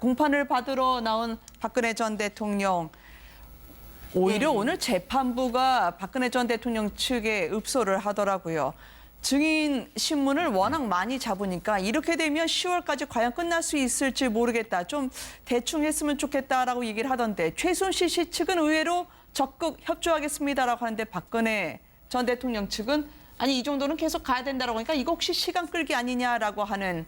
공판을 받으러 나온 박근혜 전 대통령 오히려 오늘 재판부가 박근혜 전 대통령 측에 읍소를 하더라고요. 증인 신문을 워낙 많이 잡으니까 이렇게 되면 10월까지 과연 끝날 수 있을지 모르겠다. 좀 대충 했으면 좋겠다라고 얘기를 하던데 최순실 씨 측은 의외로 적극 협조하겠습니다라고 하는데 박근혜 전 대통령 측은 아니 이 정도는 계속 가야 된다라고 하니까 이거 혹시 시간 끌기 아니냐라고 하는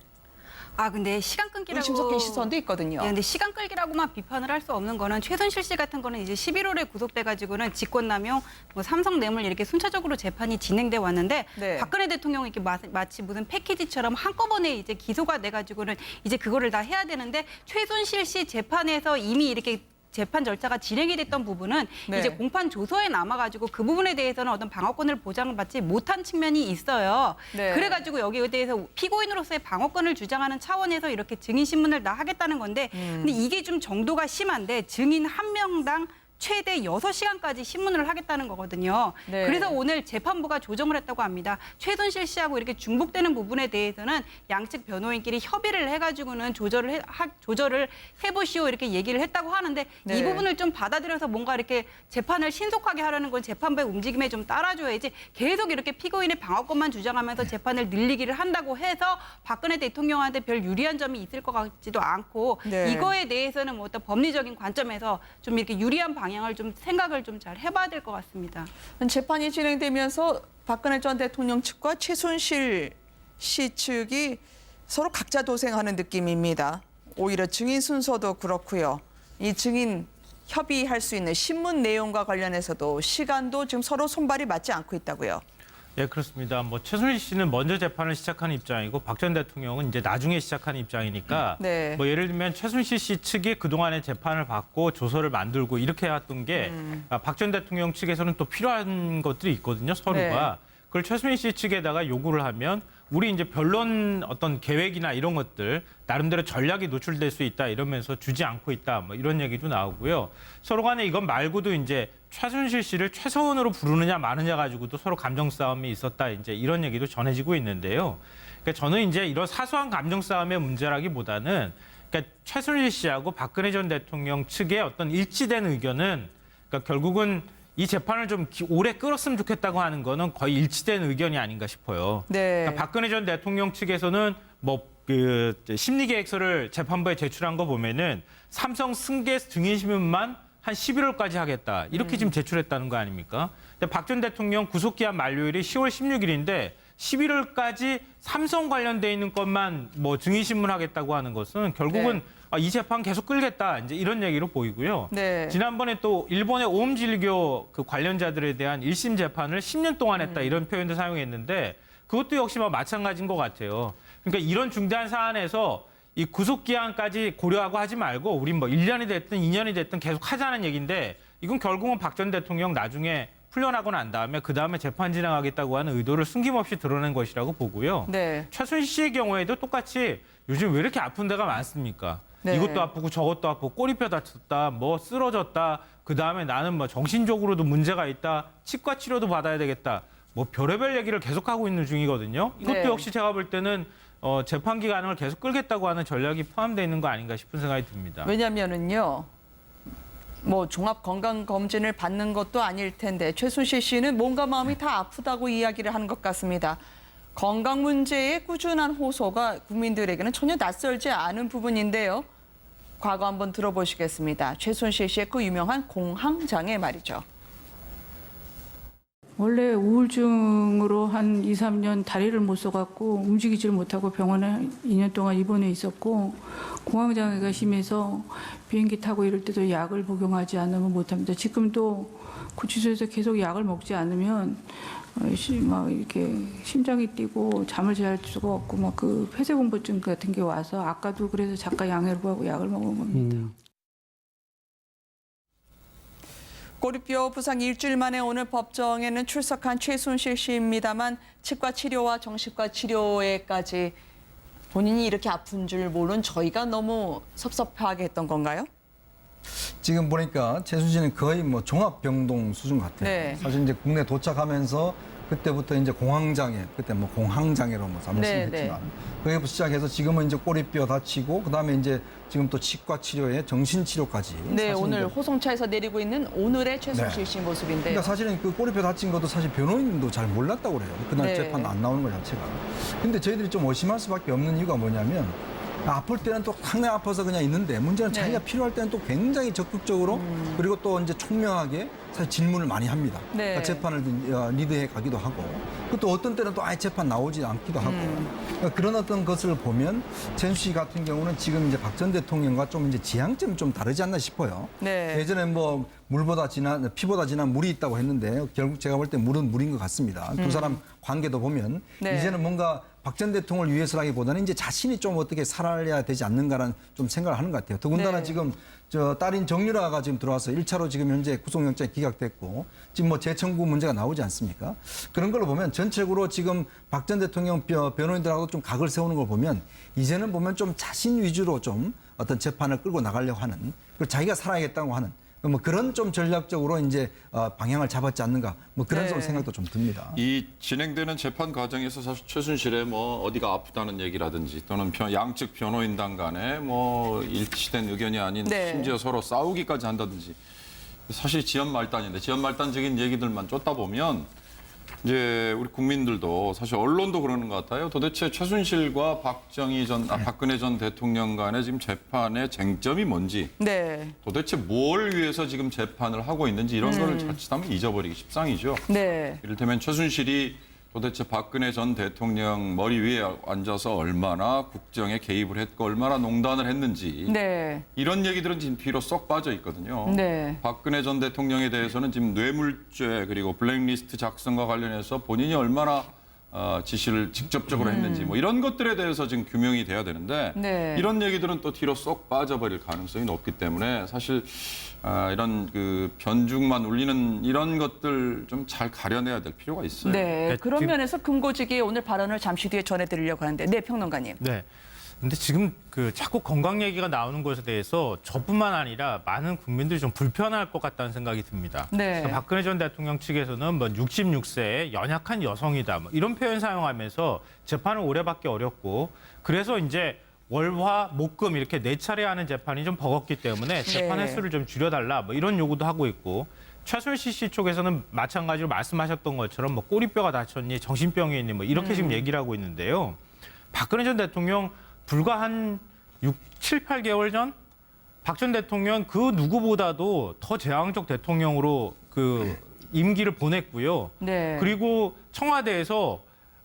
아 근데 시간 끊기라고 의심 섞인 시선도 있거든요. 예, 근데 시간 끌기라고만 비판을 할 수 없는 거는 최순실 씨 같은 거는 이제 11월에 구속돼 가지고는 직권남용, 뭐 삼성 뇌물 이렇게 순차적으로 재판이 진행돼 왔는데 네. 박근혜 대통령이 이렇게 마, 마치 무슨 패키지처럼 한꺼번에 이제 기소가 돼 가지고는 이제 그거를 다 해야 되는데 최순실 씨 재판에서 이미 이렇게 재판 절차가 진행이 됐던 부분은 네. 이제 공판 조서에 남아가지고 그 부분에 대해서는 어떤 방어권을 보장받지 못한 측면이 있어요. 네. 그래가지고 여기에 대해서 피고인으로서의 방어권을 주장하는 차원에서 이렇게 증인 신문을 다 하겠다는 건데, 음. 근데 이게 좀 정도가 심한데 증인 한 명당 최대 여섯 시간까지 신문을 하겠다는 거거든요. 네. 그래서 오늘 재판부가 조정을 했다고 합니다. 최순실 씨하고 이렇게 중복되는 부분에 대해서는 양측 변호인끼리 협의를 해가지고는 조절을 해, 하- 조절을 해보시오 이렇게 얘기를 했다고 하는데 네. 이 부분을 좀 받아들여서 뭔가 이렇게 재판을 신속하게 하려는 건 재판부의 움직임에 좀 따라줘야지 계속 이렇게 피고인의 방어권만 주장하면서 재판을 늘리기를 한다고 해서 박근혜 대통령한테 별 유리한 점이 있을 것 같지도 않고 네. 이거에 대해서는 뭐 어떤 법리적인 관점에서 좀 이렇게 유리한 방향 을 좀 생각을 좀 잘 해봐야 될 것 같습니다. 재판이 진행되면서 박근혜 전 대통령 측과 최순실 씨 측이 서로 각자 도생하는 느낌입니다. 오히려 증인 순서도 그렇고요. 이 증인 협의할 수 있는 신문 내용과 관련해서도 시간도 지금 서로 손발이 맞지 않고 있다고요. 예, 그렇습니다. 뭐 최순실 씨는 먼저 재판을 시작하는 입장이고 박 전 대통령은 이제 나중에 시작하는 입장이니까 네. 뭐 예를 들면 최순실 씨 측이 그동안에 재판을 받고 조서를 만들고 이렇게 해왔던 게 아, 박전 대통령 측에서는 또 필요한 것들이 있거든요, 서로가. 그걸 최순실 씨 측에다가 요구를 하면 우리 이제 변론 어떤 계획이나 이런 것들 나름대로 전략이 노출될 수 있다 이러면서 주지 않고 있다 뭐 이런 얘기도 나오고요. 서로 간에 이건 말고도 이제 최순실 씨를 최서원으로 부르느냐 마느냐 가지고도 서로 감정 싸움이 있었다 이제 이런 얘기도 전해지고 있는데요. 그러니까 저는 이제 이런 사소한 감정 싸움의 문제라기보다는 그러니까 최순실 씨하고 박근혜 전 대통령 측의 어떤 일치된 의견은 그러니까 결국은 이 재판을 좀 기- 오래 끌었으면 좋겠다고 하는 거는 거의 일치된 의견이 아닌가 싶어요. 네. 그러니까 박근혜 전 대통령 측에서는 뭐 그 심리 계획서를 재판부에 제출한 거 보면은 삼성 승계 증인 신문만 한 11월까지 하겠다 이렇게 지금 제출했다는 거 아닙니까? 근데 박 전 대통령 구속 기한 만료일이 10월 16일인데 11월까지 삼성 관련돼 있는 것만 뭐 증인 신문하겠다고 하는 것은 결국은 네. 아, 이 재판 계속 끌겠다 이제 이런 얘기로 보이고요. 네. 지난번에 또 일본의 오음질교 그 관련자들에 대한 1심 재판을 10년 동안 했다 음. 이런 표현도 사용했는데 그것도 역시 뭐 마찬가지인 것 같아요. 그러니까 이런 중대한 사안에서 이 구속 기한까지 고려하고 하지 말고 우린 뭐 1년이 됐든 2년이 됐든 계속 하자는 얘기인데 이건 결국은 박 전 대통령 나중에 풀려나고 난 다음에 그 다음에 재판 진행하겠다고 하는 의도를 숨김없이 드러낸 것이라고 보고요. 네. 최순실 씨의 경우에도 똑같이 요즘 왜 이렇게 아픈 데가 많습니까? 네. 이것도 아프고 저것도 아프고 꼬리뼈 다쳤다, 뭐 쓰러졌다, 그 다음에 나는 뭐 정신적으로도 문제가 있다, 치과 치료도 받아야 되겠다, 뭐 별의별 얘기를 계속하고 있는 중이거든요. 이것도 네. 역시 제가 볼 때는 어, 재판 기간을 계속 끌겠다고 하는 전략이 포함되어 있는 거 아닌가 싶은 생각이 듭니다. 왜냐면은요. 뭐 종합 건강 검진을 받는 것도 아닐 텐데 최순실 씨는 몸과 마음이 다 아프다고 이야기를 하는 것 같습니다. 건강 문제에 꾸준한 호소가 국민들에게는 전혀 낯설지 않은 부분인데요. 과거 한번 들어보시겠습니다. 최순실 씨의 그 유명한 공황 장애 말이죠. 원래 우울증으로 한 2, 3년 다리를 못 써갖고 움직이지를 못하고 병원에 2년 동안 입원해 있었고 공황장애가 심해서 비행기 타고 이럴 때도 약을 복용하지 않으면 못합니다. 지금도 구치소에서 계속 약을 먹지 않으면 어, 시- 막 이렇게 심장이 뛰고 잠을 잘 수가 없고 막 그 폐쇄공포증 같은 게 와서 아까도 그래서 작가 양해를 약을 먹은 겁니다. 꼬리뼈 부상 일주일 만에 오늘 법정에는 출석한 최순실 씨입니다만 치과 치료와 정신과 치료에까지 본인이 이렇게 아픈 줄 모른 저희가 너무 섭섭하게 했던 건가요? 지금 보니까 최순실은 거의 뭐 종합병동 수준 같아요. 네. 사실 이제 국내 도착하면서 그때부터 이제 공황장애, 그때 뭐 공황장애로 뭐 네, 말씀했지만 그게 시작해서 지금은 이제 꼬리뼈 다치고 그다음에 이제 지금 또 치과 치료에 정신 치료까지. 네, 오늘 호송차에서 내리고 있는 오늘의 최순실 네. 씨 모습인데요. 그러니까 사실은 그 꼬리뼈 다친 것도 사실 변호인도 잘 몰랐다고 그래요. 그날 네. 재판 안 나오는 것 자체가. 근데 저희들이 좀 의심할 수밖에 없는 이유가 뭐냐면 아플 때는 또 상당히 아파서 그냥 있는데 문제는 네. 자기가 필요할 때는 또 굉장히 적극적으로 그리고 또 이제 총명하게 사실 질문을 많이 합니다. 음. 네. 그러니까 재판을 어, 리드해 가기도 하고 또 어떤 때는 또 아예 재판 나오지 않기도 하고 음. 그러니까 그런 어떤 것을 보면 최순실 씨 같은 경우는 지금 이제 박 전 대통령과 좀 이제 지향점이 좀 다르지 않나 싶어요. 네. 예전에 뭐 물보다 진한 피보다 진한 물이 있다고 했는데 결국 제가 볼 때 물은 물인 것 같습니다. 두 사람 관계도 보면 음. 네. 이제는 뭔가 박 전 대통령을 위해서라기보다는 이제 자신이 좀 어떻게 살아야 되지 않는가라는 좀 생각을 하는 것 같아요. 더군다나 네. 지금 저 딸인 정유라가 지금 들어와서 일차로 지금 현재 구속영장이 기각됐고 지금 뭐 재청구 문제가 나오지 않습니까? 그런 걸로 보면 전체적으로 지금 박 전 대통령 뼈- 변호인들하고 좀 각을 세우는 걸 보면 이제는 보면 좀 자신 위주로 좀 어떤 재판을 끌고 나가려고 하는 그리고 자기가 살아야겠다고 하는 뭐 그런 좀 전략적으로 이제 어, 방향을 잡았지 않는가 뭐 그런 네. 생각도 좀 듭니다. 이 진행되는 재판 과정에서 사실 최순실의 뭐 어디가 아프다는 얘기라든지 또는 변- 양측 변호인단 간에 뭐 일치된 의견이 아닌 네. 심지어 서로 싸우기까지 한다든지 사실 지연 말단인데 지연 말단적인 얘기들만 쫓다 보면 이제 우리 국민들도 사실 언론도 그러는 것 같아요. 도대체 최순실과 박정희 전 아, 박근혜 전 대통령 간의 지금 재판의 쟁점이 뭔지 네. 도대체 뭘 위해서 지금 재판을 하고 있는지 이런 거를 자칫하면 잊어버리기 십상이죠. 네. 이를테면 최순실이 도대체 박근혜 전 대통령 머리 위에 앉아서 얼마나 국정에 개입을 했고 얼마나 농단을 했는지 네. 이런 얘기들은 지금 뒤로 쏙 빠져 있거든요. 네. 박근혜 전 대통령에 대해서는 지금 뇌물죄 그리고 블랙리스트 작성과 관련해서 본인이 얼마나 어, 지시를 직접적으로 했는지 뭐 이런 것들에 대해서 지금 규명이 돼야 되는데 네. 이런 얘기들은 또 뒤로 쏙 빠져버릴 가능성이 높기 때문에 사실 아, 이런 그 변죽만 울리는 이런 것들 좀 잘 가려내야 될 필요가 있어요. 네. 그러니까 그런 면에서 금고지기의 오늘 발언을 잠시 뒤에 전해드리려고 하는데, 네, 평론가님. 네. 근데 지금 그 자꾸 건강 얘기가 나오는 것에 대해서 저뿐만 아니라 많은 국민들이 좀 불편할 것 같다는 생각이 듭니다. 네. 그러니까 박근혜 전 대통령 측에서는 뭐 66세의 연약한 여성이다 뭐 이런 표현 사용하면서 재판을 오래 받기 어렵고 그래서 이제 월화 목금 이렇게 네 차례 하는 재판이 좀 버겁기 때문에 재판 네. 횟수를 좀 줄여달라 뭐 이런 요구도 하고 있고 최순실 씨 쪽에서는 마찬가지로 말씀하셨던 것처럼 뭐 꼬리뼈가 다쳤니 정신병이 있니 뭐 이렇게 지금 얘기를 하고 있는데요. 박근혜 전 대통령 불과 한 6, 7, 8개월 전 박 전 대통령 그 누구보다도 더 제왕적 대통령으로 그 임기를 보냈고요. 네. 그리고 청와대에서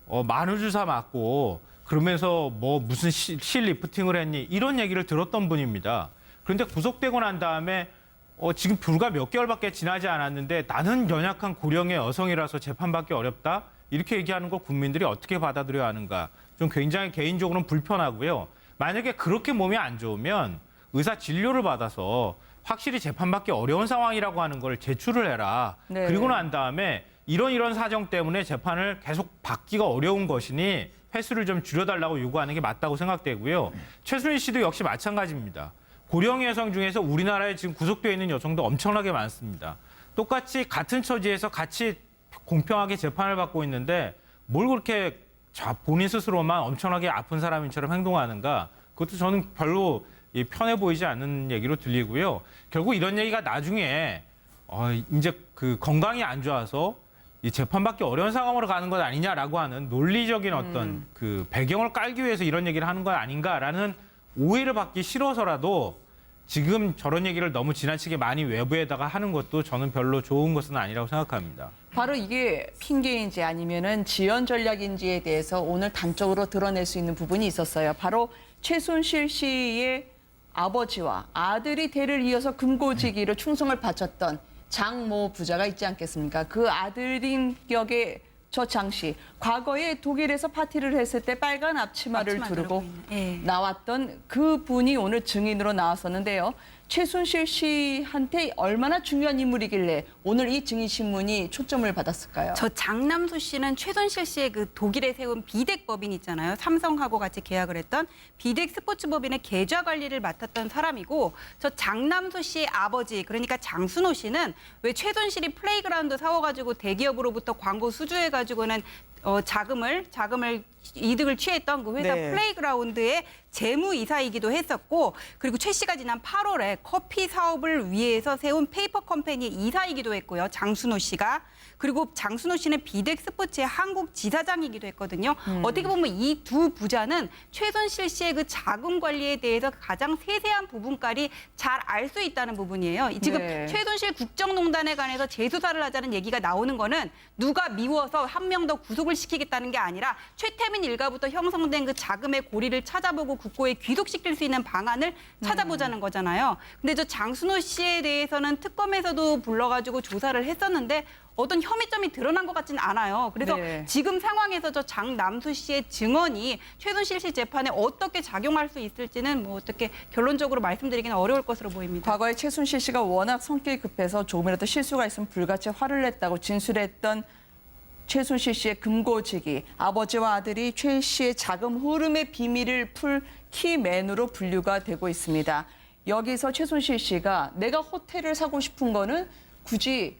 어, 만우주사 맞고 그러면서 뭐 무슨 시, 실 리프팅을 했니 이런 얘기를 들었던 분입니다. 그런데 구속되고 난 다음에 어, 지금 불과 몇 개월밖에 지나지 않았는데 나는 연약한 고령의 여성이라서 재판받기 어렵다 이렇게 얘기하는 걸 국민들이 어떻게 받아들여야 하는가 좀 굉장히 개인적으로는 불편하고요. 만약에 그렇게 몸이 안 좋으면 의사 진료를 받아서 확실히 재판받기 어려운 상황이라고 하는 걸 제출을 해라. 네. 그리고 난 다음에 이런 이런 사정 때문에 재판을 계속 받기가 어려운 것이니 횟수를 좀 줄여달라고 요구하는 게 맞다고 생각되고요. 최순실 씨도 역시 마찬가지입니다. 고령 여성 중에서 우리나라에 지금 구속되어 있는 여성도 엄청나게 많습니다. 똑같이 같은 처지에서 같이 공평하게 재판을 받고 있는데 뭘 그렇게 자, 본인 스스로만 엄청나게 아픈 사람인처럼 행동하는가? 그것도 저는 별로 이 편해 보이지 않는 얘기로 들리고요. 결국 이런 얘기가 나중에 어, 이제 그 건강이 안 좋아서 이 재판받기 어려운 상황으로 가는 것 아니냐라고 하는 논리적인 어떤 그 배경을 깔기 위해서 이런 얘기를 하는 것 아닌가라는 오해를 받기 싫어서라도 지금 저런 얘기를 너무 지나치게 많이 외부에다가 하는 것도 저는 별로 좋은 것은 아니라고 생각합니다. 바로 이게 핑계인지 아니면은 지연 전략인지에 대해서 오늘 단적으로 드러낼 수 있는 부분이 있었어요. 바로 최순실 씨의 아버지와 아들이 대를 이어서 금고지기로 충성을 바쳤던 장모 부자가 있지 않겠습니까? 그 아들인 격의 저 장 씨, 과거에 독일에서 파티를 했을 때 빨간 앞치마를 앞치마 두르고 예. 나왔던 그 분이 오늘 증인으로 나왔었는데요. 최순실 씨한테 얼마나 중요한 인물이길래 오늘 이 증인 신문이 초점을 받았을까요? 저 장남수 씨는 최순실 씨의 그 독일에 세운 비덱 법인 있잖아요. 삼성하고 같이 계약을 했던 비덱 스포츠 법인의 계좌 관리를 맡았던 사람이고 저 장남수 씨의 아버지 그러니까 장순호 씨는 왜 최순실이 플레이그라운드 사와가지고 대기업으로부터 광고 수주해가지고는 어, 자금을 자금을 이득을 취했던 그 회사 네. 플레이그라운드의 재무 이사이기도 했었고 그리고 최 씨가 지난 8월에 커피 사업을 위해서 세운 페이퍼 컴퍼니의 이사이기도 했고요. 장순호 씨가 그리고 장순호 씨는 비덱 스포츠의 한국 지사장이기도 했거든요. 어떻게 보면 이 두 부자는 최순실 씨의 그 자금 관리에 대해서 가장 세세한 부분까지 잘 알 수 있다는 부분이에요. 지금 네. 최순실 국정농단에 관해서 재수사를 하자는 얘기가 나오는 거는 누가 미워서 한 명 더 구속을 시키겠다는 게 아니라 최태민 일가부터 형성된 그 자금의 고리를 찾아보고 국고에 귀속시킬 수 있는 방안을 찾아보자는 거잖아요. 근데 저 장순호 씨에 대해서는 특검에서도 불러가지고 조사를 했었는데 어떤 혐의점이 드러난 것 같지는 않아요. 그래서 네. 지금 상황에서 저 장남수 씨의 증언이 최순실 씨 재판에 어떻게 작용할 수 있을지는 뭐 어떻게 결론적으로 말씀드리기는 어려울 것으로 보입니다. 과거에 최순실 씨가 워낙 성격이 급해서 조금이라도 실수가 있으면 불같이 화를 냈다고 진술했던 최순실 씨의 금고지기, 아버지와 아들이 최 씨의 자금 흐름의 비밀을 풀 키맨으로 분류가 되고 있습니다. 여기서 최순실 씨가 내가 호텔을 사고 싶은 거는 굳이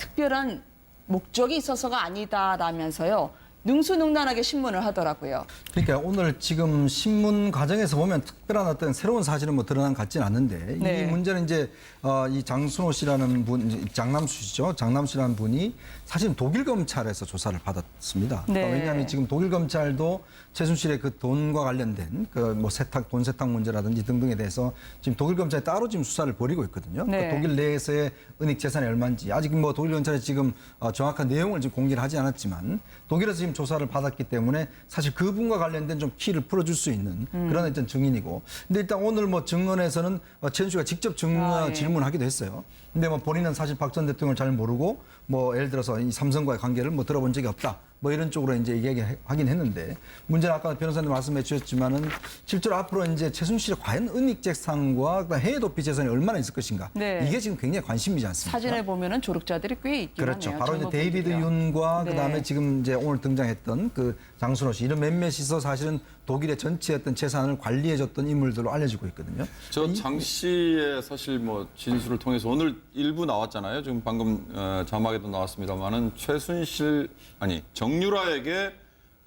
특별한 목적이 있어서가 아니다라면서요. 능수능란하게 신문을 하더라고요. 그러니까 오늘 지금 신문 과정에서 보면 특별한 어떤 새로운 사실은 뭐 드러난 것 같지는 않는데 네. 이 문제는 이제 어, 이 장순호 씨라는 분, 장남수 씨죠. 장남수 씨라는 분이 사실 독일 검찰에서 조사를 받았습니다. 네. 어, 왜냐하면 지금 독일 검찰도 최순실의 그 돈과 관련된 그 뭐 세탁 돈 세탁 문제라든지 등등에 대해서 지금 독일 검찰이 따로 지금 수사를 벌이고 있거든요. 네. 그러니까 독일 내에서의 은닉 재산이 얼마인지 아직 뭐 독일 검찰이 지금 어, 정확한 내용을 지금 공개를 하지 않았지만 독일에서 지금 조사를 받았기 때문에 사실 그분과 관련된 좀 키를 풀어줄 수 있는 음. 그런 어떤 증인이고 근데 일단 오늘 뭐 증언에서는 어, 최순 씨가 직접 증언 아, 예. 질문하기도 했어요. 근데 뭐 본인은 사실 박 전 대통령을 잘 모르고 뭐 예를 들어서 이 삼성과의 관계를 뭐 들어본 적이 없다. 뭐 이런 쪽으로 이제 얘기하긴 했는데 문제는 아까 변호사님 말씀해 주셨지만은 실제로 앞으로 이제 최순실의 과연 은닉 재산과 그다음 해외 도피 재산이 얼마나 있을 것인가 네. 이게 지금 굉장히 관심이지 않습니까? 사진에 보면은 조력자들이 꽤 있긴 그렇죠. 하네요. 바로 이제 데이비드. 윤과 네. 그다음에 지금 이제 오늘 등장했던 그 장순호 씨 이런 몇몇이서 사실은 독일의 전체 어떤 재산을 관리해 줬던 인물들로 알려지고 있거든요. 저 장 씨의 사실 뭐 진술을 통해서 오늘 일부 나왔잖아요. 지금 방금 어, 자막에도 나왔습니다만은 최순실 아니 정 유라에게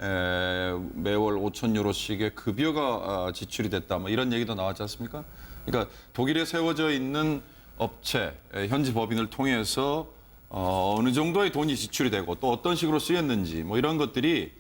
에, 매월 5천 유로씩의 급여가 어, 지출이 됐다. 뭐 이런 얘기도 나왔지 않습니까? 그러니까 독일에 세워져 있는 업체 에, 현지 법인을 통해서 어, 어느 정도의 돈이 지출이 되고 또 어떤 식으로 쓰였는지 뭐 이런 것들이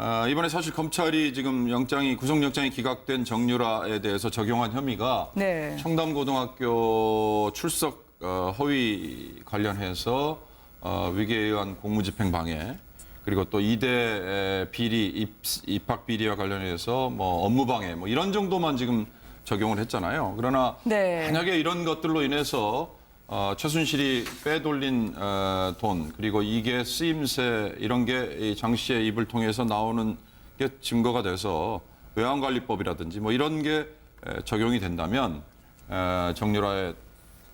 아, 이번에 사실 검찰이 지금 영장이 구속영장이 기각된 정유라에 대해서 적용한 혐의가 네. 청담고등학교 출석 어, 허위 관련해서 어, 위계에 의한 공무집행 방해 그리고 또 이대 비리 입, 입학 비리와 관련해서 뭐 업무 방해 뭐 이런 정도만 지금 적용을 했잖아요. 그러나 네. 만약에 이런 것들로 인해서 어, 최순실이 빼돌린 어, 돈 그리고 이게 쓰임새 이런 게 장 씨의 입을 통해서 나오는 게 증거가 돼서 외환관리법이라든지 뭐 이런 게 에, 적용이 된다면 에, 정유라의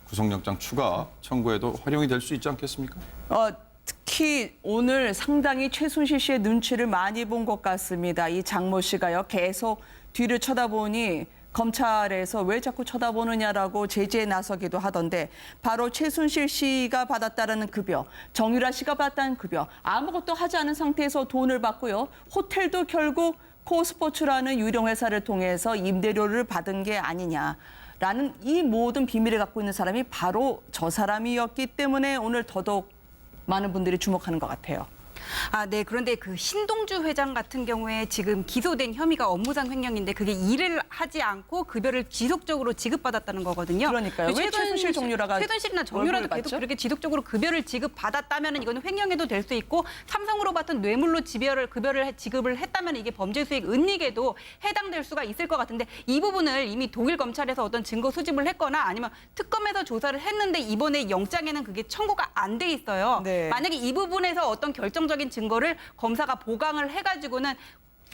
구속영장 추가 청구에도 활용이 될 수 있지 않겠습니까? 어, 특히 오늘 상당히 최순실 씨의 눈치를 많이 본 것 같습니다. 이 장모 씨가요. 계속 뒤를 쳐다보니 검찰에서 왜 자꾸 쳐다보느냐라고 제지에 나서기도 하던데 바로 최순실 씨가 받았다라는 급여, 정유라 씨가 받았다는 급여 아무것도 하지 않은 상태에서 돈을 받고요. 호텔도 결국 코스포츠라는 유령 회사를 통해서 임대료를 받은 게 아니냐 라는 이 모든 비밀을 갖고 있는 사람이 바로 저 사람이었기 때문에 오늘 더더욱 많은 분들이 주목하는 것 같아요. 아, 네. 그런데 그 신동주 회장 같은 경우에 지금 기소된 혐의가 업무상 횡령인데 그게 일을 하지 않고 급여를 지속적으로 지급받았다는 거거든요. 그러니까요. 왜 최순실, 정유라가 최순실이나 정유라도 계속 받죠? 그렇게 지속적으로 급여를 지급받았다면 이거는 횡령에도 될 수 있고 삼성으로 받은 뇌물로 지별을 급여를 해- 지급을 했다면 이게 범죄 수익 은닉에도 해당될 수가 있을 것 같은데 이 부분을 이미 독일 검찰에서 어떤 증거 수집을 했거나 아니면 특검에서 조사를 했는데 이번에 영장에는 그게 청구가 안 돼 있어요. 네. 만약에 이 부분에서 어떤 결정 적인 증거를 검사가 보강을 해가지고는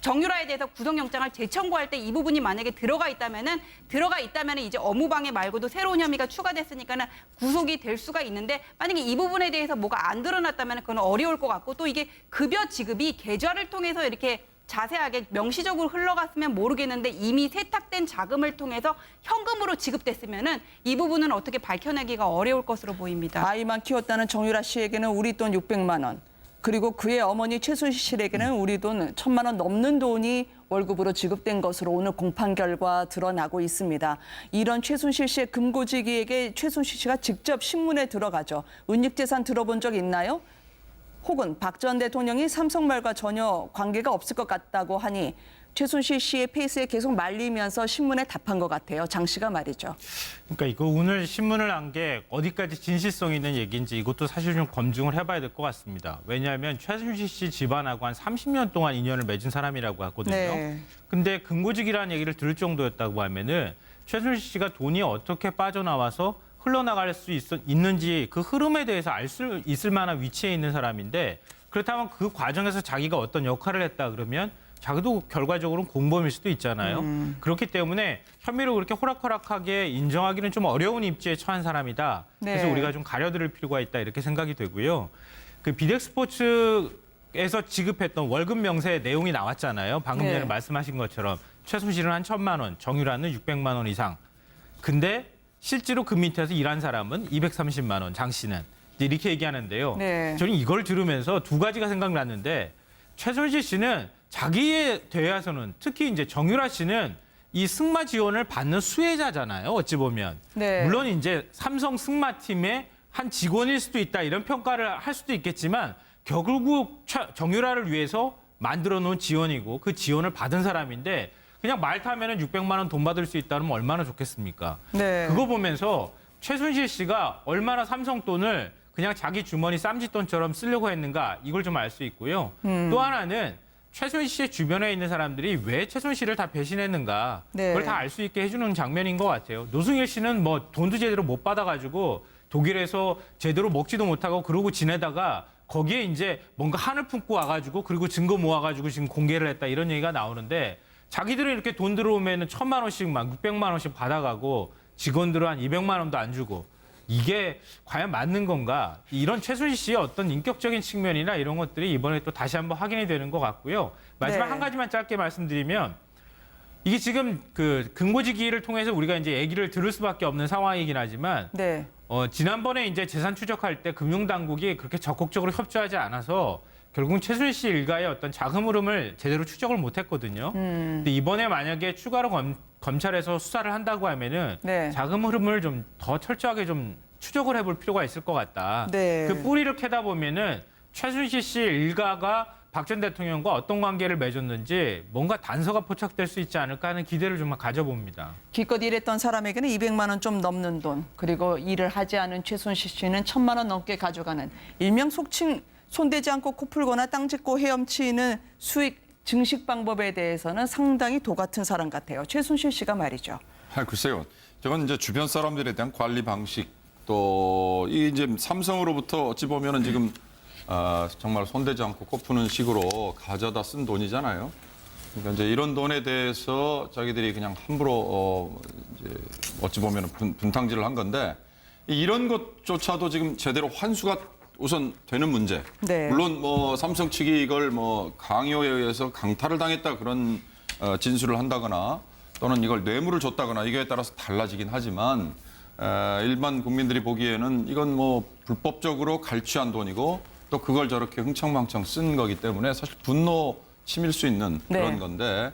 정유라에 대해서 구속영장을 재청구할 때 이 부분이 만약에 들어가 있다면은 들어가 있다면은 이제 업무방해 말고도 새로운 혐의가 추가됐으니까는 구속이 될 수가 있는데 만약에 이 부분에 대해서 뭐가 안 드러났다면 그건 어려울 것 같고 또 이게 급여 지급이 계좌를 통해서 이렇게 자세하게 명시적으로 흘러갔으면 모르겠는데 이미 세탁된 자금을 통해서 현금으로 지급됐으면은 이 부분은 어떻게 밝혀내기가 어려울 것으로 보입니다. 아이만 키웠다는 정유라 씨에게는 우리 돈 600만 원. 그리고 그의 어머니 최순실 씨에게는 우리 돈 천만 원 넘는 돈이 월급으로 지급된 것으로 오늘 공판 결과 드러나고 있습니다. 이런 최순실 씨의 금고지기에게 최순실 씨가 직접 신문에 들어가죠. 은닉재산 들어본 적 있나요? 혹은 박 전 대통령이 삼성말과 전혀 관계가 없을 것 같다고 하니 최순실 씨의 페이스에 계속 말리면서 신문에 답한 것 같아요. 장 씨가 말이죠. 그러니까 이거 오늘 신문을 한 게 어디까지 진실성 있는 얘기인지 이것도 사실 좀 검증을 해봐야 될 것 같습니다. 왜냐하면 최순실 씨 집안하고 한 30년 동안 인연을 맺은 사람이라고 하거든요. 네. 근데 근고직이라는 얘기를 들을 정도였다고 하면은 최순실 씨가 돈이 어떻게 빠져나와서 흘러나갈 수 있, 있는지 그 흐름에 대해서 알 수 있을 만한 위치에 있는 사람인데 그렇다면 그 과정에서 자기가 어떤 역할을 했다 그러면 자기도 결과적으로는 공범일 수도 있잖아요. 그렇기 때문에 혐의를 그렇게 호락호락하게 인정하기는 좀 어려운 입지에 처한 사람이다. 그래서 네. 우리가 좀 가려들을 필요가 있다 이렇게 생각이 되고요. 그 비덱 스포츠에서 지급했던 월급 명세 내용이 나왔잖아요. 방금 네. 전에 말씀하신 것처럼 최순실은 한 천만 원, 정유라는 600만 원 이상. 근데 실제로 그 밑에서 일한 사람은 230만 원, 장 씨는 이렇게 얘기하는데요. 네. 저는 이걸 들으면서 두 가지가 생각났는데 최순실 씨는 자기에 대해서는 특히 이제 정유라 씨는 이 승마 지원을 받는 수혜자잖아요. 어찌 보면 네. 물론 이제 삼성 승마 팀의 한 직원일 수도 있다 이런 평가를 할 수도 있겠지만 결국 최- 정유라를 위해서 만들어 놓은 지원이고 그 지원을 받은 사람인데 그냥 말 타면은 600만 원 돈 받을 수 있다면 얼마나 좋겠습니까? 네. 그거 보면서 최순실 씨가 얼마나 삼성 돈을 그냥 자기 주머니 쌈짓돈처럼 쓰려고 했는가 이걸 좀 알 수 있고요. 음. 또 하나는 최순실 씨의 주변에 있는 사람들이 왜 최순실을 다 배신했는가 네. 그걸 다 알 수 있게 해주는 장면인 것 같아요. 노승일 씨는 뭐 돈도 제대로 못 받아가지고 독일에서 제대로 먹지도 못하고 그러고 지내다가 거기에 이제 뭔가 한을 품고 와가지고 그리고 증거 모아가지고 지금 공개를 했다 이런 얘기가 나오는데 자기들은 이렇게 돈 들어오면 천만 원씩 막 600만 원씩 받아가고 직원들은 한 200만 원도 안 주고 이게 과연 맞는 건가? 이런 최순실 씨의 어떤 인격적인 측면이나 이런 것들이 이번에 또 다시 한번 확인이 되는 것 같고요. 마지막 네. 한 가지만 짧게 말씀드리면 이게 지금 그 근고지기를 통해서 우리가 이제 얘기를 들을 수밖에 없는 상황이긴 하지만 네. 어, 지난번에 이제 재산 추적할 때 금융당국이 그렇게 적극적으로 협조하지 않아서 결국은 최순실 씨 일가의 어떤 자금 흐름을 제대로 추적을 못했거든요. 근데 이번에 만약에 추가로 검, 검찰에서 수사를 한다고 하면은 네. 자금 흐름을 좀 더 철저하게 좀 추적을 해볼 필요가 있을 것 같다. 네. 그 뿌리를 캐다 보면은 최순실 씨 일가가 박 전 대통령과 어떤 관계를 맺었는지 뭔가 단서가 포착될 수 있지 않을까 하는 기대를 좀 가져봅니다. 기껏 일했던 사람에게는 200만 원 좀 넘는 돈, 그리고 일을 하지 않은 최순실 씨는 천만 원 넘게 가져가는 일명 속칭 손대지 않고 코 풀거나 땅 짓고 헤엄치는 수익 증식 방법에 대해서는 상당히 도 같은 사람 같아요. 최순실 씨가 말이죠. 아, 글쎄요. 저건 이제 주변 사람들에 대한 관리 방식 또 이 이제 삼성으로부터 어찌 보면은 지금 아, 정말 손대지 않고 코 푸는 식으로 가져다 쓴 돈이잖아요. 그러니까 이제 이런 돈에 대해서 자기들이 그냥 함부로 어, 이제 어찌 보면 분, 분탕질을 한 건데 이- 이런 것조차도 지금 제대로 환수가 우선 되는 문제. 네. 물론 뭐 삼성 측이 이걸 뭐 강요에 의해서 강탈을 당했다 그런 어, 진술을 한다거나 또는 이걸 뇌물을 줬다거나 이거에 따라서 달라지긴 하지만 에, 일반 국민들이 보기에는 이건 뭐 불법적으로 갈취한 돈이고 또 그걸 저렇게 흥청망청 쓴 거기 때문에 사실 분노 치밀 수 있는 네. 그런 건데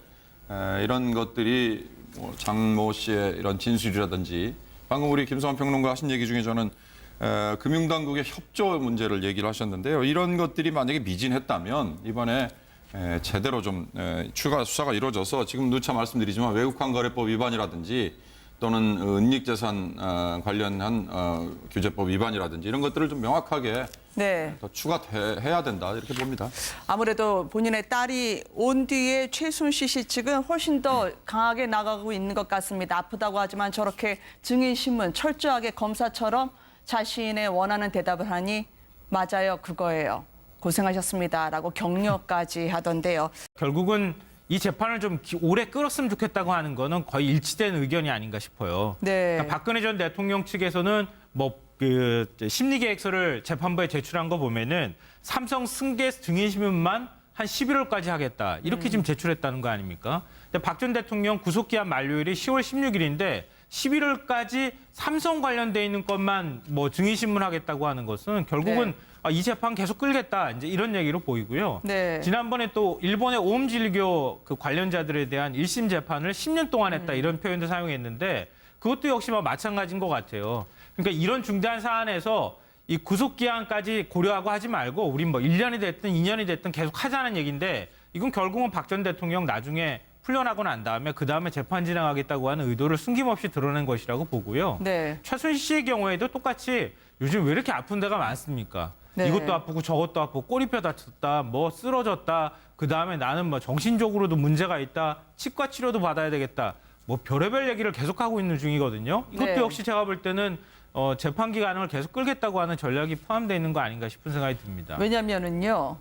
에, 이런 것들이 뭐 장모 씨의 이런 진술이라든지 방금 우리 김성환 평론가 하신 얘기 중에 저는 에, 금융당국의 협조 문제를 얘기를 하셨는데요. 이런 것들이 만약에 미진했다면 이번에 에, 제대로 좀 에, 추가 수사가 이루어져서 지금 누차 말씀드리지만 외국환거래법 위반이라든지 또는 은닉재산 어, 관련한 어, 규제법 위반이라든지 이런 것들을 좀 명확하게 네. 더 추가해야 된다 이렇게 봅니다. 아무래도 본인의 딸이 온 뒤에 최순실 씨 측은 훨씬 더 강하게 나가고 있는 것 같습니다. 아프다고 하지만 저렇게 증인 신문 철저하게 검사처럼 자신의 원하는 대답을 하니 맞아요, 그거예요. 고생하셨습니다라고 격려까지 하던데요. 결국은 이 재판을 좀 기- 오래 끌었으면 좋겠다고 하는 거는 거의 일치된 의견이 아닌가 싶어요. 네. 그러니까 박근혜 전 대통령 측에서는 뭐그 심리 계획서를 재판부에 제출한 거 보면은 삼성 승계 증인 신문만 한 11월까지 하겠다 이렇게 지금 제출했다는 거 아닙니까? 근데 박 전 대통령 구속 기한 만료일이 10월 16일인데 11월까지 삼성 관련돼 있는 것만 뭐 증인 신문하겠다고 하는 것은 결국은 네. 아, 이 재판 계속 끌겠다 이제 이런 얘기로 보이고요. 네. 지난번에 또 일본의 오음진리교 그 관련자들에 대한 1심 재판을 10년 동안 했다 음. 이런 표현도 사용했는데 그것도 역시 뭐 마찬가지인 것 같아요. 그러니까 이런 중대한 사안에서 이 구속 기한까지 고려하고 하지 말고 우리 뭐 1년이 됐든 2년이 됐든 계속 하자는 얘기인데 이건 결국은 박 전 대통령 나중에 풀려나고 난 다음에 그 다음에 재판 진행하겠다고 하는 의도를 숨김없이 드러낸 것이라고 보고요. 네. 최순실 씨의 경우에도 똑같이 요즘 왜 이렇게 아픈 데가 많습니까? 네. 이것도 아프고 저것도 아프고 꼬리뼈 다쳤다, 뭐 쓰러졌다. 그 다음에 나는 뭐 정신적으로도 문제가 있다, 치과 치료도 받아야 되겠다. 뭐 별의별 얘기를 계속하고 있는 중이거든요. 이것도 네. 역시 제가 볼 때는 어, 재판 기간을 계속 끌겠다고 하는 전략이 포함되어 있는 거 아닌가 싶은 생각이 듭니다. 왜냐면은요.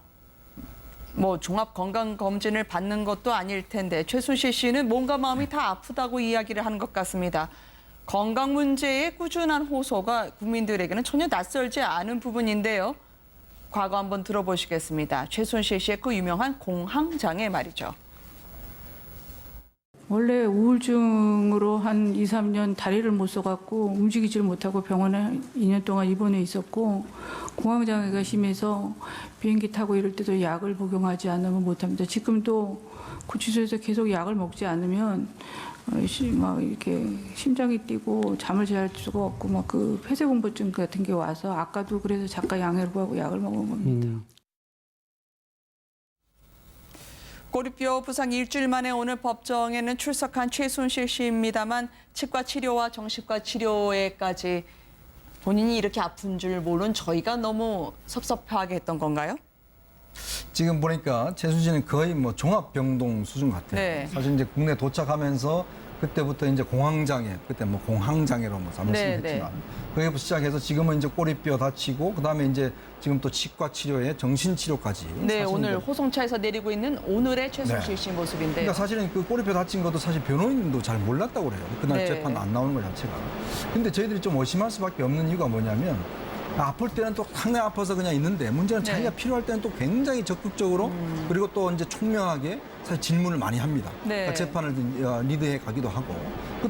뭐 종합 건강 검진을 받는 것도 아닐 텐데 최순실 씨는 몸과 마음이 다 아프다고 이야기를 하는 것 같습니다. 건강 문제에 꾸준한 호소가 국민들에게는 전혀 낯설지 않은 부분인데요. 과거 한번 들어보시겠습니다. 최순실 씨의 그 유명한 공황장애 말이죠. 원래 우울증으로 한 2, 3년 다리를 못 써갖고 움직이질 못하고 병원에 2년 동안 입원해 있었고 공황장애가 심해서 비행기 타고 이럴 때도 약을 복용하지 않으면 못합니다. 지금도 구치소에서 계속 약을 먹지 않으면 어, 시- 막 이렇게 심장이 뛰고 잠을 잘 수가 없고 막 그 폐쇄공포증 같은 게 와서 아까도 그래서 작가 양해를 하고 약을 먹은 겁니다. 꼬리뼈 부상 일주일 만에 오늘 법정에는 출석한 최순실 씨입니다만 치과 치료와 정신과 치료에까지 본인이 이렇게 아픈 줄 모른 저희가 너무 섭섭하게 했던 건가요? 지금 보니까 최순실은 거의 뭐 종합병동 수준 같아요. 네. 사실 이제 국내 도착하면서 그때부터 이제 공황장애, 그때 뭐 공황장애로 뭐 네, 잘못했지만 거기부터 시작해서 지금은 이제 꼬리뼈 다치고 그다음에 이제 지금 또 치과 치료에 정신 치료까지. 네, 오늘 호송차에서 내리고 있는 오늘의 최순실 네. 씨 모습인데요. 그러니까 사실은 그 꼬리뼈 다친 것도 사실 변호인도 잘 몰랐다고 그래요. 그날 네. 재판 안 나오는 것 자체가. 근데 저희들이 좀 의심할 수밖에 없는 이유가 뭐냐면 아플 때는 또 상당히 아파서 그냥 있는데 문제는 네. 음. 자기가 필요할 때는 또 굉장히 적극적으로 그리고 또 이제 총명하게 사실 질문을 많이 합니다. 네. 그러니까 재판을 어, 리드해 가기도 하고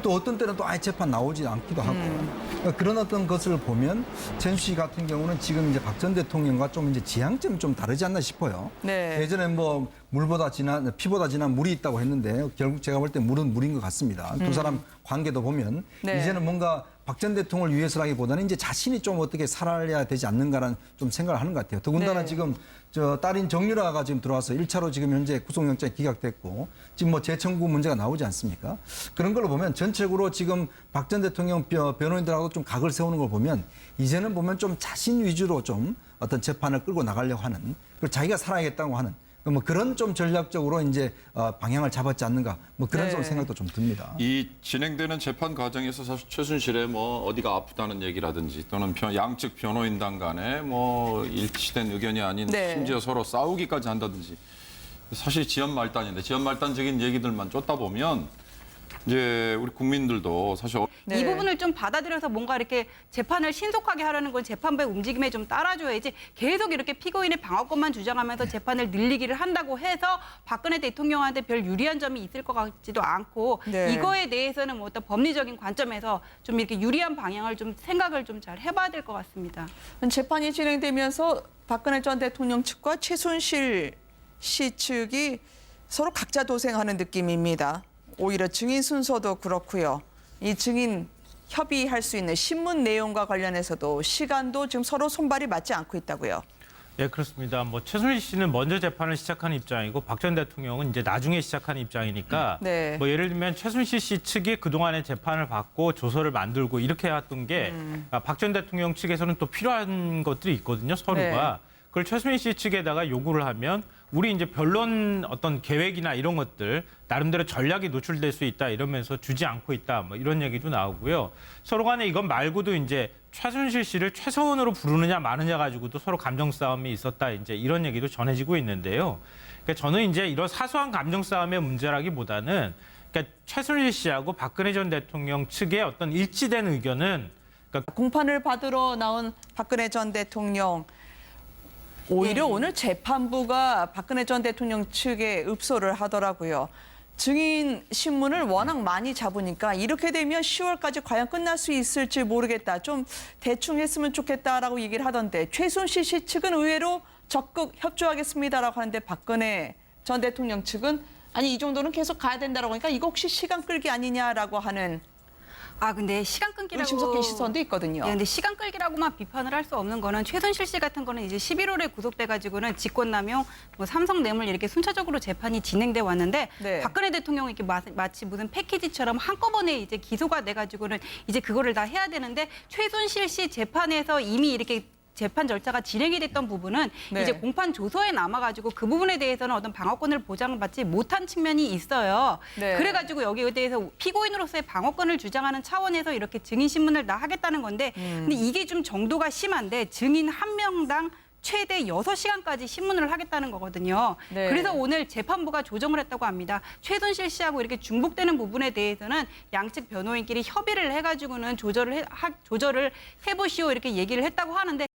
또 어떤 때는 또 아예 재판 나오지 않기도 하고 음. 그러니까 그런 어떤 것을 보면 최순씨 같은 경우는 지금 이제 박 전 대통령과 좀 이제 지향점이 좀 다르지 않나 싶어요. 네. 예전에 뭐 물보다 진한 피보다 진한 물이 있다고 했는데 결국 제가 볼 때 물은 물인 것 같습니다. 두 사람 관계도 보면 음. 네. 이제는 뭔가 박 전 대통령을 위해서라기보다는 이제 자신이 좀 어떻게 살아야 되지 않는가라는 좀 생각을 하는 것 같아요. 더군다나 네. 지금 저 딸인 정유라가 지금 들어와서 일차로 지금 현재 구속영장이 기각됐고 지금 뭐 재청구 문제가 나오지 않습니까? 그런 걸로 보면 전체적으로 지금 박 전 대통령 뼈- 변호인들하고 좀 각을 세우는 걸 보면 이제는 보면 좀 자신 위주로 좀 어떤 재판을 끌고 나가려고 하는 그리고 자기가 살아야겠다고 하는 뭐 그런 좀 전략적으로 이제 어, 방향을 잡았지 않는가 뭐 그런 네. 좀 생각도 좀 듭니다. 이 진행되는 재판 과정에서 사실 최순실의 뭐 어디가 아프다는 얘기라든지 또는 변- 양측 변호인단 간에 뭐 일치된 의견이 아닌 네. 심지어 서로 싸우기까지 한다든지 사실 지연 말단인데 지연 말단적인 얘기들만 쫓다 보면 이제 우리 국민들도 사실 어- 네. 이 부분을 좀 받아들여서 뭔가 이렇게 재판을 신속하게 하려는 건 재판부의 움직임에 좀 따라줘야지 계속 이렇게 피고인의 방어권만 주장하면서 재판을 늘리기를 한다고 해서 박근혜 대통령한테 별 유리한 점이 있을 것 같지도 않고 네. 이거에 대해서는 뭐 어떤 법리적인 관점에서 좀 이렇게 유리한 방향을 좀 생각을 좀 잘 해봐야 될 것 같습니다. 재판이 진행되면서 박근혜 전 대통령 측과 최순실 씨 측이 서로 각자 도생하는 느낌입니다. 오히려 증인 순서도 그렇고요. 이 증인 협의할 수 있는 신문 내용과 관련해서도 시간도 지금 서로 손발이 맞지 않고 있다고요. 네, 그렇습니다. 뭐 최순실 씨는 먼저 재판을 시작하는 입장이고 박 전 대통령은 이제 나중에 시작하는 입장이니까 네. 뭐 예를 들면 최순실 씨 측이 그동안의 재판을 받고 조서를 만들고 이렇게 해왔던 게 음. 박전 대통령 측에서는 또 필요한 것들이 있거든요, 서류가. 네. 그걸 최순실 씨 측에다가 요구를 하면 우리 이제 변론 어떤 계획이나 이런 것들 나름대로 전략이 노출될 수 있다 이러면서 주지 않고 있다 뭐 이런 얘기도 나오고요. 서로 간에 이건 말고도 이제 최순실 씨를 최서원으로 부르느냐 마느냐 가지고도 서로 감정 싸움이 있었다 이제 이런 얘기도 전해지고 있는데요. 그러니까 저는 이제 이런 사소한 감정 싸움의 문제라기보다는 그러니까 최순실 씨하고 박근혜 전 대통령 측의 어떤 일치된 의견은 그러니까 공판을 받으러 나온 박근혜 전 대통령 오히려 오늘 재판부가 박근혜 전 대통령 측에 읍소를 하더라고요. 증인 신문을 워낙 많이 잡으니까 이렇게 되면 10월까지 과연 끝날 수 있을지 모르겠다. 좀 대충 했으면 좋겠다라고 얘기를 하던데 최순실 씨 측은 의외로 적극 협조하겠습니다라고 하는데 박근혜 전 대통령 측은 아니 이 정도는 계속 가야 된다라고 하니까 이거 혹시 시간 끌기 아니냐라고 하는 아 근데 시간 끊기라고 의심 섞인 시선도 있거든요. 예, 근데 시간 끌기라고만 비판을 할 수 없는 거는 최순실 씨 같은 거는 이제 11월에 구속돼 가지고는 직권남용, 뭐 삼성 뇌물 이렇게 순차적으로 재판이 진행돼 왔는데 네. 박근혜 대통령이 이렇게 마, 마치 무슨 패키지처럼 한꺼번에 이제 기소가 돼 가지고는 이제 그거를 다 해야 되는데 최순실 씨 재판에서 이미 이렇게 재판 절차가 진행이 됐던 부분은 네. 이제 공판 조서에 남아가지고 그 부분에 대해서는 어떤 방어권을 보장받지 못한 측면이 있어요. 네. 그래가지고 여기에 대해서 피고인으로서의 방어권을 주장하는 차원에서 이렇게 증인 신문을 다 하겠다는 건데, 음. 근데 이게 좀 정도가 심한데 증인 한 명당 최대 여섯 시간까지 신문을 하겠다는 거거든요. 네. 그래서 오늘 재판부가 조정을 했다고 합니다. 최순실 씨하고 이렇게 중복되는 부분에 대해서는 양측 변호인끼리 협의를 해가지고는 조절을 해, 하- 조절을 해보시오 이렇게 얘기를 했다고 하는데